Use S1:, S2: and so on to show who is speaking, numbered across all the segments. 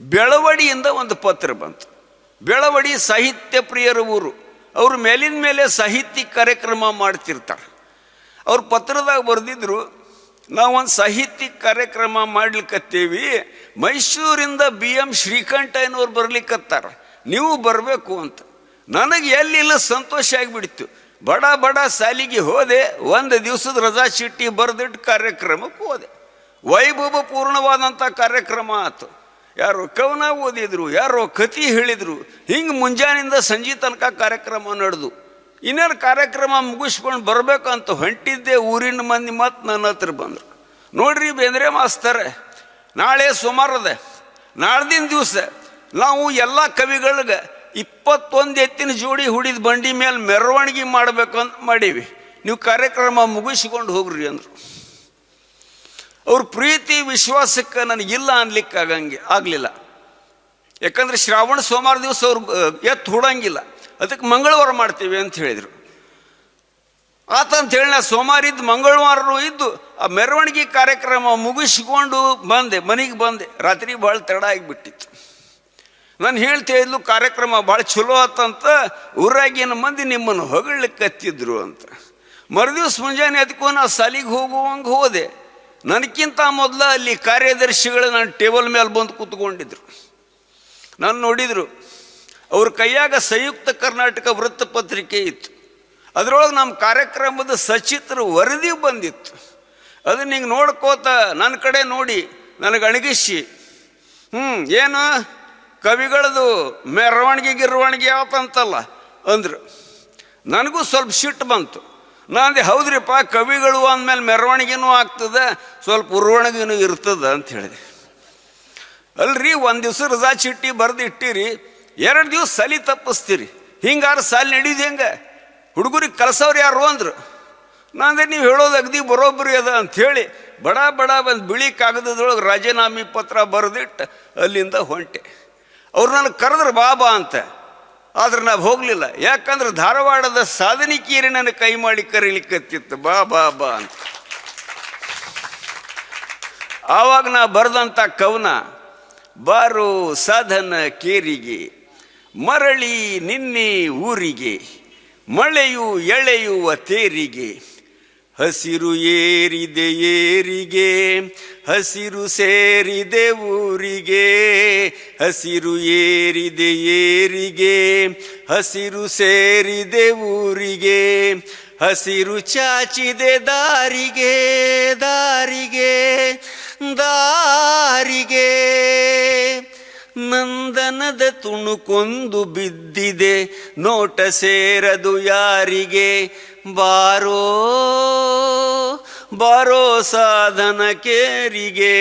S1: ಬೆಳವಡಿಯಿಂದ ಒಂದು ಪತ್ರ ಬಂತು. ಬೆಳವಡಿ ಸಾಹಿತ್ಯ ಪ್ರಿಯರ ಊರು. ಅವರು ಮೇಲಿನ ಮೇಲೆ ಸಾಹಿತ್ಯ ಕಾರ್ಯಕ್ರಮ ಮಾಡ್ತಿರ್ತಾರೆ. ಅವ್ರ ಪತ್ರದಾಗ ಬರೆದಿದ್ರು, ನಾವೊಂದು ಸಾಹಿತ್ಯ ಕಾರ್ಯಕ್ರಮ ಮಾಡ್ಲಿಕ್ಕತ್ತೀವಿ ಮೈಸೂರಿಂದ ಬಿ ಎಂ ಶ್ರೀಕಂಠಯ್ಯನವ್ರು ಬರ್ಲಿಕ್ಕತ್ತಾರ ನೀವು ಬರಬೇಕು ಅಂತ. ನನಗೆ ಎಲ್ಲಿಲ್ಲ ಸಂತೋಷ ಆಗಿಬಿಡ್ತು. ಬಡ ಬಡ ಸಾಲಿಗೆ ಹೋದೆ, ಒಂದು ದಿವಸದ ರಜಾ ಚೀಟಿ ಬರೆದಿಟ್ಟು ಕಾರ್ಯಕ್ರಮಕ್ಕೆ ಹೋದೆ. ವೈಭವ ಪೂರ್ಣವಾದಂಥ ಕಾರ್ಯಕ್ರಮ ಆಯ್ತು ಯಾರೋ ಕವನ ಓದಿದ್ರು, ಯಾರೋ ಕತಿ ಹೇಳಿದರು, ಹಿಂಗೆ ಮುಂಜಾನೆಯಿಂದ ಸಂಜೆ ತನಕ ಕಾರ್ಯಕ್ರಮ ನಡೆದು, ಇನ್ನೇನು ಕಾರ್ಯಕ್ರಮ ಮುಗಿಸ್ಕೊಂಡು ಬರಬೇಕಂತ ಹೊಂಟಿದ್ದೆ ಊರಿನ ಮಂದಿ ಮತ್ತು ನನ್ನ ಹತ್ರ ಬಂದರು. ನೋಡ್ರಿ ಬೇಂದ್ರೆ ಮಾಸ್ತರೆ, ನಾಳೆ ಸುಮಾರದೆ ನಾಳ್ದಿನ ದಿವಸ ನಾವು ಎಲ್ಲ ಕವಿಗಳಿಗೆ ಇಪ್ಪತ್ತೊಂದು ಎತ್ತಿನ ಜೋಡಿ ಹುಡಿದ ಬಂಡಿ ಮೇಲೆ ಮೆರವಣಿಗೆ ಮಾಡ್ಬೇಕಂತ ಮಾಡೀವಿ. ನೀವು ಕಾರ್ಯಕ್ರಮ ಮುಗಿಸ್ಕೊಂಡು ಹೋಗ್ರಿ ಅಂದರು. ಅವ್ರ ಪ್ರೀತಿ ವಿಶ್ವಾಸಕ್ಕೆ ನನಗಿಲ್ಲ ಅನ್ಲಿಕ್ಕೆ ಆಗಂಗೆ, ಆಗಲಿಲ್ಲ. ಯಾಕಂದ್ರೆ ಶ್ರಾವಣ ಸೋಮವಾರ ದಿವಸ ಅವ್ರು ಎತ್ತು ಹೂಡಂಗಿಲ್ಲ. ಅದಕ್ಕೆ ಮಂಗಳವಾರ ಮಾಡ್ತೀವಿ ಅಂತ ಹೇಳಿದರು. ಆತ ಅಂತ ಹೇಳಿ ನಾ ಸೋಮವಾರ ಇದ್ದು ಮಂಗಳವಾರನೂ ಇದ್ದು, ಆ ಮೆರವಣಿಗೆ ಕಾರ್ಯಕ್ರಮ ಮುಗಿಸ್ಕೊಂಡು ಬಂದೆ, ಮನೆಗೆ ಬಂದೆ. ರಾತ್ರಿ ಭಾಳ ತಡ ಆಗಿಬಿಟ್ಟಿತ್ತು. ನಾನು ಹೇಳ್ತಾ ಇದ್ಲು, ಕಾರ್ಯಕ್ರಮ ಭಾಳ ಚಲೋ ಆತಂತ, ಊರಾಗಿನ ಮಂದಿ ನಿಮ್ಮನ್ನು ಹೊಗಳಕ್ಕೆ ಕತ್ತಿದ್ರು ಅಂತ. ಮರುದಿವ್ಸ ಮುಂಜಾನೆ ಅದಕ್ಕೂ ನಾ ಸಾಲಿಗೆ ಹೋಗುವಂಗೆ ಹೋದೆ. ನನಗಿಂತ ಮೊದಲ ಅಲ್ಲಿ ಕಾರ್ಯದರ್ಶಿಗಳು ನನ್ನ ಟೇಬಲ್ ಮೇಲೆ ಬಂದು ಕೂತ್ಕೊಂಡಿದ್ರು. ನಾನು ನೋಡಿದರು, ಅವ್ರ ಕೈಯಾಗ ಸಂಯುಕ್ತ ಕರ್ನಾಟಕ ವೃತ್ತಪತ್ರಿಕೆ ಇತ್ತು. ಅದರೊಳಗೆ ನಮ್ಮ ಕಾರ್ಯಕ್ರಮದ ಸಚಿತ್ರ ವರದಿ ಬಂದಿತ್ತು. ಅದನ್ನ ಹಿಂಗೆ ನೋಡ್ಕೋತ ನನ್ನ ಕಡೆ ನೋಡಿ, ನನಗೆ ಅಣಗಿಸಿ. ಹ್ಞೂ ಏನು? ಕವಿಗಳದು ಮೆರವಣಿಗೆ ಗಿರವಣಿಗೆ ಯಾವತ್ತಂತಲ್ಲ ಅಂದರು. ನನಗೂ ಸ್ವಲ್ಪ ಸಿಟ್ಟು ಬಂತು. ನಾಂದೆ, ಹೌದ್ರಿಪ್ಪ, ಕವಿಗಳು ಅಂದಮೇಲೆ ಮೆರವಣಿಗೆನೂ ಆಗ್ತದೆ, ಸ್ವಲ್ಪ ಉರ್ವಣಿಗೆನೂ ಇರ್ತದೆ ಅಂತ ಹೇಳಿದೆ. ಅಲ್ರಿ, ಒಂದು ದಿವಸ ರಜಾ ಚಿಟ್ಟಿ ಬರೆದು ಇಟ್ಟಿರಿ, ಎರಡು ದಿವಸ ಸಲಿ ತಪ್ಪಿಸ್ತೀರಿ. ಹಿಂಗಾರು ಸಾಲಿ ನಡೀದು ಹೆಂಗೆ? ಹುಡುಗರಿಗೆ ಕಲಸೋರು ಯಾರು ಅಂದರು. ನಾನು ನೀವು ಹೇಳೋದು ಅಗ್ದಿ ಬರೋಬ್ಬರಿ ಅದ ಅಂಥೇಳಿ ಬಡ ಬಡ ಒಂದು ಬಿಳಿ ಕಾಗದದೊಳಗೆ ರಾಜೀನಾಮೆ ಪತ್ರ ಬರೆದಿಟ್ಟು ಅಲ್ಲಿಂದ ಹೊಂಟೆ. ಅವ್ರು ನನಗೆ ಕರೆದ್ರು ಬಾಬಾ ಅಂತ. ಆದ್ರೆ ನಾವು ಹೋಗಲಿಲ್ಲ. ಯಾಕಂದ್ರೆ ಧಾರವಾಡದ ಸಾಧನಿಕೀರಿ ನನ್ನ ಕೈ ಮಾಡಿ ಕರೀಲಿಕ್ಕತ್ತಿತ್ತು. ಬಾ ಬಾ ಬಾ ಅಂತ. ಆವಾಗ ನಾ ಬರೆದಂಥ ಕವನ, ಬಾರೋ ಸಾಧನ ಕೇರಿಗೆ, ಮರಳಿ ನಿನ್ನೆ ಊರಿಗೆ, ಮಳೆಯು ಎಳೆಯುವ ತೇರಿಗೆ ಹಸಿರು ಏರಿದೆ ಏರಿಗೆ, ಹಸಿರು ಸೇರಿದೆ ಊರಿಗೆ. ಹಸಿರು ಏರಿದೆ ಏರಿಗೆ, ಹಸಿರು ಸೇರಿದೆ ಊರಿಗೆ. ಹಸಿರು ಚಾಚಿದೆ ದಾರಿಗೆ ದಾರಿಗೆ ದಾರಿಗೆ. ನಂದನದ ತುಣುಕೊಂದು ಬಿದ್ದಿದೆ, ನೋಟ ಸೇರದು ಯಾರಿಗೆ. ಬಾರೋ ಬಾರೋ ಸಾಧನ ಕೇರಿಗೆ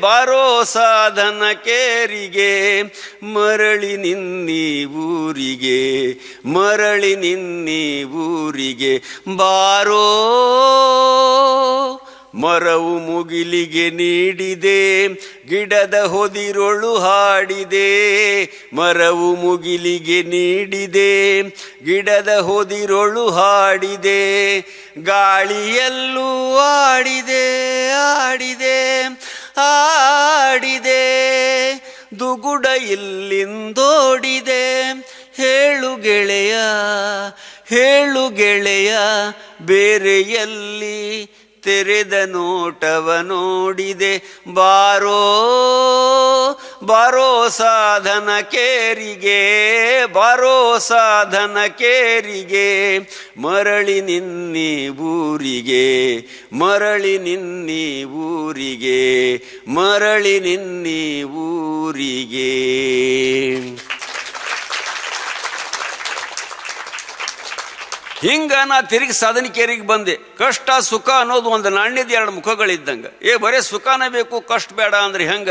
S1: ಬಾರೋ ಸಾಧನ ಕೇರಿಗೆ ಮರಳಿ ನಿನ್ನಿ ಊರಿಗೆ ಮರಳಿ ನಿನ್ನಿ ಊರಿಗೆ ಬಾರೋ. ಮರವು ಮುಗಿಲಿಗೆ ನೀಡಿದೆ, ಗಿಡದ ಹೊದಿರೊಳು ಹಾಡಿದೆ. ಮರವು ಮುಗಿಲಿಗೆ ನೀಡಿದೆ, ಗಿಡದ ಹೊದಿರೊಳು ಹಾಡಿದೆ. ಗಾಳಿಯಲ್ಲೂ ಆಡಿದೆ ಆಡಿದೆ ಆಡಿದೆ. ದುಗುಡ ಇಲ್ಲಿಂದೋಡಿದೆ. ಹೇಳು ಗೆಳೆಯ ಹೇಳು ಗೆಳೆಯ, ಬೇರೆಯಲ್ಲಿ ತೆರೆದ ನೋಟವ ನೋಡಿದೆ, ಬಾರೋ ಬಾರೋ ಸಾಧನ ಕೇರಿಗೆ, ಬಾರೋ ಸಾಧನ ಕೇರಿಗೆ, ಮರಳಿ ನಿನ್ನಿ ಊರಿಗೆ, ಮರಳಿ ನಿನ್ನಿ ಊರಿಗೆ, ಮರಳಿ ನಿನ್ನಿ ಊರಿಗೆ. ಹಿಂಗ ನಾ ತಿರುಗಿ ಸಾಧನಿಕೇರಿಗೆ ಬಂದೆ. ಕಷ್ಟ, ಸುಖ ಅನ್ನೋದು ಒಂದು ನಾಣ್ಯದ ಎರಡು ಮುಖಗಳಿದ್ದಂಗೆ. ಏ, ಬರೇ ಸುಖನೇ ಬೇಕು, ಕಷ್ಟ ಬೇಡ ಅಂದ್ರೆ ಹೆಂಗ?